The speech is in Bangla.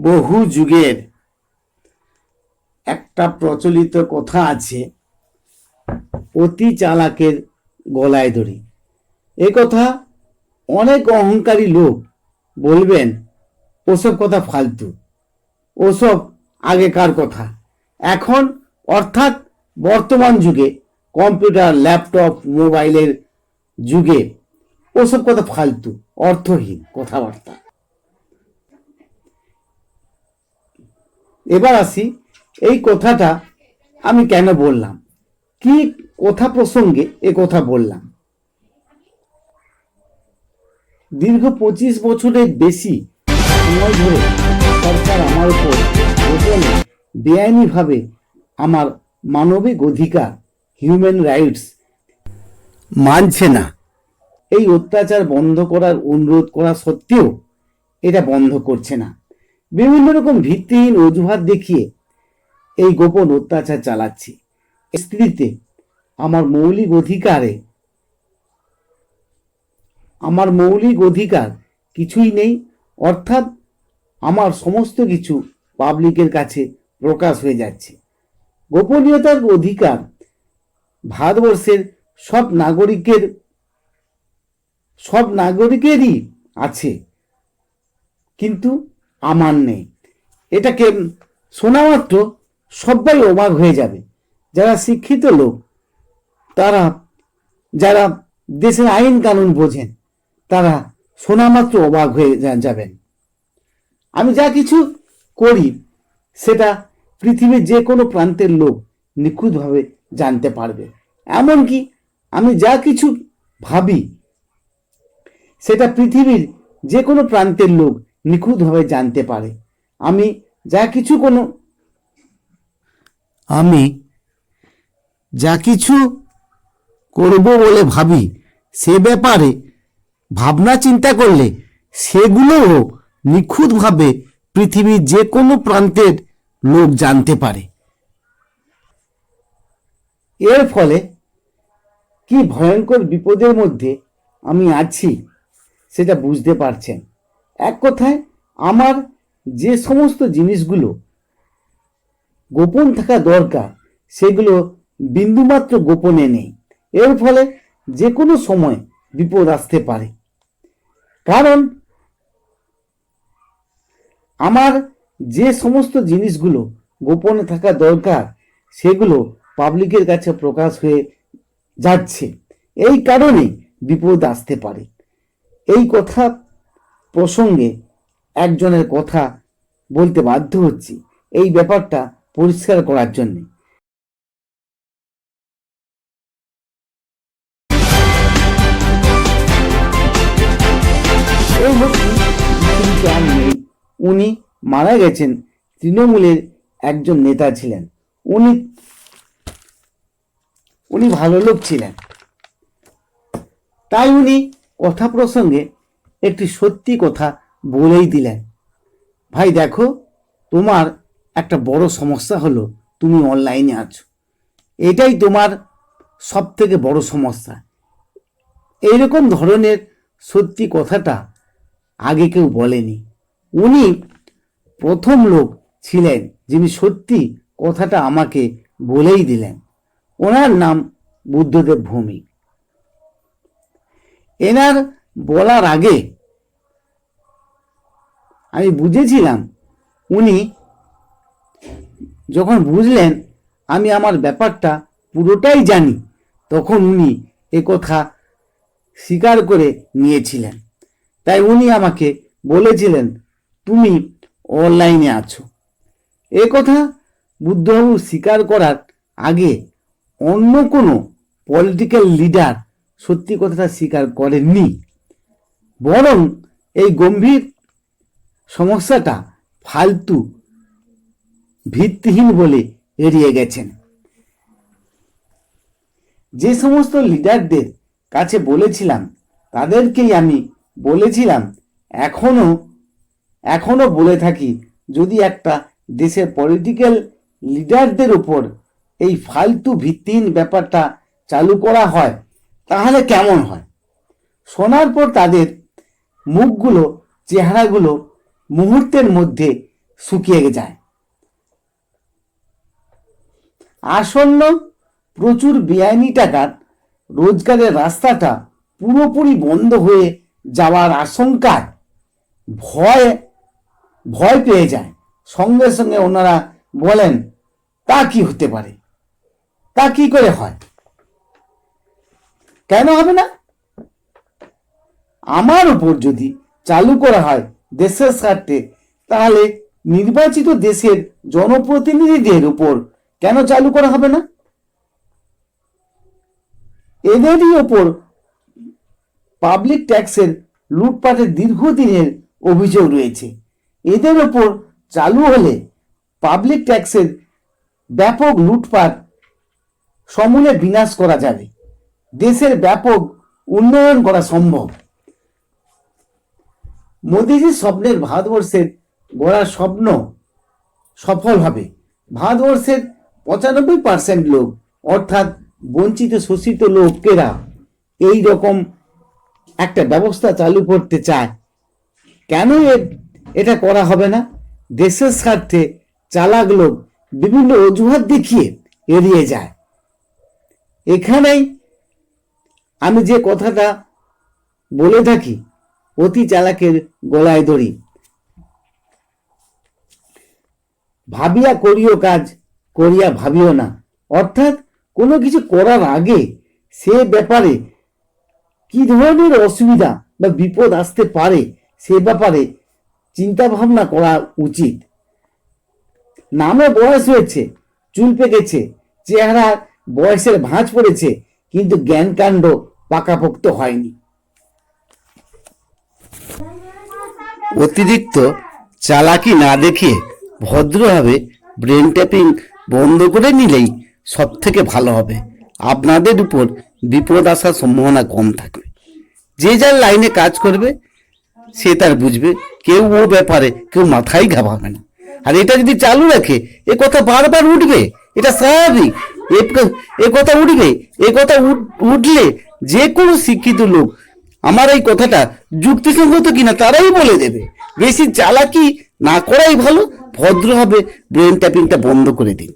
বহু যুগের একটা প্রচলিত কথা আছে, অতি চালাকের গলায় দড়ি। এ কথা অনেক অহংকারী লোক বলবেন, ওসব কথা ফালতু। ওসব আগেকার কথা। এখন অর্থাৎ বর্তমান যুগে কম্পিউটার, ল্যাপটপ, মোবাইলের যুগে ওসব কথা ফালতু, অর্থহীন কথাবার্তা। এবার আসি, এই কথাটা আমি কেন বললাম? কি কথা প্রসঙ্গে এ কথা বললাম? দীর্ঘ পঁচিশ বছরের বেশি সময় ধরে সরকার আমার উপর বেআইনিভাবে আমার মানবিক অধিকার হিউম্যান রাইটস মানছে না। এই অত্যাচার বন্ধ করার অনুরোধ করা সত্ত্বেও এটা বন্ধ করছে না। বিভিন্ন রকম ভিত্তিহীন অজুহাত দেখিয়ে এই গোপন অত্যাচার চালাচ্ছি। স্ত্রীতে আমার মৌলিক অধিকারে, আমার মৌলিক অধিকার কিছুই নেই, অর্থাৎ আমার সমস্ত কিছু পাবলিকের কাছে প্রকাশ হয়ে যাচ্ছে। গোপনীয়তার অধিকার ভারতবর্ষের সব নাগরিকের, সব নাগরিকেরই আছে। কিন্তু আমার নেই। এটাকে শোনা মাত্র সবাই অবাক হয়ে যাবে। যারা শিক্ষিত লোক, তারা, যারা দেশের আইন কানুন বোঝেন, তারা শোনা মাত্র অবাক হয়ে যাবেন। আমি যা কিছু করি, সেটা পৃথিবীর যে কোনো প্রান্তের লোক নিখুঁতভাবে জানতে পারবে। এমনকি আমি যা কিছু ভাবি, সেটা পৃথিবীর যে কোনো প্রান্তের লোক নিখুঁতভাবে জানতে পারে। আমি যা কিছু কোনো আমি যা কিছু করব বলে ভাবি, সে ব্যাপারে ভাবনা চিন্তা করলে সেগুলোও নিখুঁতভাবে পৃথিবীর যে কোনো প্রান্তের লোক জানতে পারে। এর ফলে কি ভয়ঙ্কর বিপদের মধ্যে আমি আছি, সেটা বুঝতে পারছেন। এক কথায় আমার যে সমস্ত জিনিসগুলো গোপন থাকা দরকার, সেগুলো বিন্দুমাত্র গোপনে নেই। এর ফলে যে কোনো সময় বিপদ আসতে পারে। কারণ আমার যে সমস্ত জিনিসগুলো গোপনে থাকা দরকার, সেগুলো পাবলিকের কাছে প্রকাশ হয়ে যাচ্ছে। এই কারণে বিপদ আসতে পারে। এই কথা প্রসঙ্গে একজনের কথা বলতে বাধ্য হচ্ছি এই ব্যাপারটা পরিষ্কার করার জন্য। উনি মারা গেছেন, তৃণমূলের একজন নেতা ছিলেন। উনি উনি ভালো লোক ছিলেন। তাই উনি কথা প্রসঙ্গে একটি সত্যি কথা বলেই দিলেন। ভাই, দেখো, তোমার একটা বড় সমস্যা হলো তুমি অনলাইনে আছো। এটাই তোমার সব থেকে বড় সমস্যা। এইরকম ধরনের সত্যি কথাটা আগে কেউ বলেনি। উনি প্রথম লোক ছিলেন যিনি সত্যি কথাটা আমাকে বলেই দিলেন। ওনার নাম বুদ্ধদেব ভৌমিক। এনার বলার আগে আমি বুঝেছিলাম উনি যখন বুঝলেন আমি আমার ব্যাপারটা পুরোটাই জানি, তখন উনি কথা স্বীকার করে নিয়েছিলেন। তাই উনি আমাকে বলেছিলেন, তুমি অনলাইনে আছো। এ কথা বুদ্ধবাবু স্বীকার করার আগে অন্য কোনো পলিটিক্যাল লিডার সত্যি কথাটা স্বীকার করেননি। বরং এই গম্ভীর সমস্যাটা ফালতু ভিত্তিহীন বলে এড়িয়ে গেছেন। যে সমস্ত লিডারদের কাছে বলেছিলাম, তাদেরকেই আমি বলেছিলাম, এখনও এখনও বলে থাকি, যদি একটা দেশের পলিটিক্যাল লিডারদের উপর এই ফালতু ভিত্তিহীন ব্যাপারটা চালু করা হয়, তাহলে কেমন হয়? শোনার পর তাদের মুখগুলো, চেহারাগুলো মুহূর্তের মধ্যে শুকিয়ে যায়। আসন্ন প্রচুর বেআইনি টাকার রোজগারের রাস্তাটা পুরোপুরি বন্ধ হয়ে যাওয়ার আশঙ্কায় ভয় ভয় পেয়ে যায়। সঙ্গে সঙ্গে ওনারা বলেন, তা কি হতে পারে? তা কি করে হয়? কেন হবে না? আমার উপর যদি চালু করা হয় দেশের স্বার্থে, তাহলে নির্বাচিত দেশের জনপ্রতিনিধিদের উপর কেন চালু করা হবে না? এদেরই ওপর পাবলিক ট্যাক্সের লুটপাটের দীর্ঘদিনের অভিযোগ রয়েছে। এদের ওপর চালু হলে পাবলিক ট্যাক্সের ব্যাপক লুটপাট সমূলে বিনাশ করা যাবে। দেশের ব্যাপক উন্নয়ন করা সম্ভব। মোদিজির স্বপ্নের ভারতবর্ষের গড়ার স্বপ্ন সফল হবে। ভারতবর্ষের পঁচানব্বই পার্সেন্ট লোক, অর্থাৎ বঞ্চিত শোষিত লোকেরা এই রকম একটা ব্যবস্থা চালু করতে চায়। কেন এটা করা হবে না? দেশের স্বার্থে চালাক লোক বিভিন্ন অজুহাত দেখিয়ে এড়িয়ে যায়। এখানেই আমি যে কথাটা বলে থাকি অতি চালাকের গলায় দড়ি। ভাবিয়া করিও কাজ, করিয়া ভাবিও না। অর্থাৎ কোনো কিছু করার আগে সে ব্যাপারে কি ধরনের অসুবিধা বা বিপদ আসতে পারে সে ব্যাপারে চিন্তা ভাবনা করা উচিত। নামে বয়স হয়েছে, চুল পেকেছে চেহারা বয়সের ভাঁজ পড়েছে, কিন্তু জ্ঞানকাণ্ড পাকাপোক্ত হয়নি। অতিরিক্ত চালাকি না দেখিয়ে ভদ্রভাবে ব্রেন ট্যাপিং বন্ধ করে নিলেই সব থেকে ভালো হবে। আপনাদের উপর বিপদ আসার সম্ভাবনা কম থাকবে। যে যার লাইনে কাজ করবে, সে তার বুঝবে, কেউ ও ব্যাপারে কেউ মাথায় ঘামাবে না। আর এটা যদি চালু রাখে, এ কথা বারবার উঠবে, এটা স্বাভাবিক। এ কথা উঠবে, এ কথা উঠ- উঠলে যে কোনো শিক্ষিত লোক আমার এই কথাটা যুক্তিসঙ্গত কিনা তারাই বলে দেবে। বেশি চালাকি না করাই ভালো ভদ্রভাবে ব্রেন ট্যাপিংটা বন্ধ করে দিন।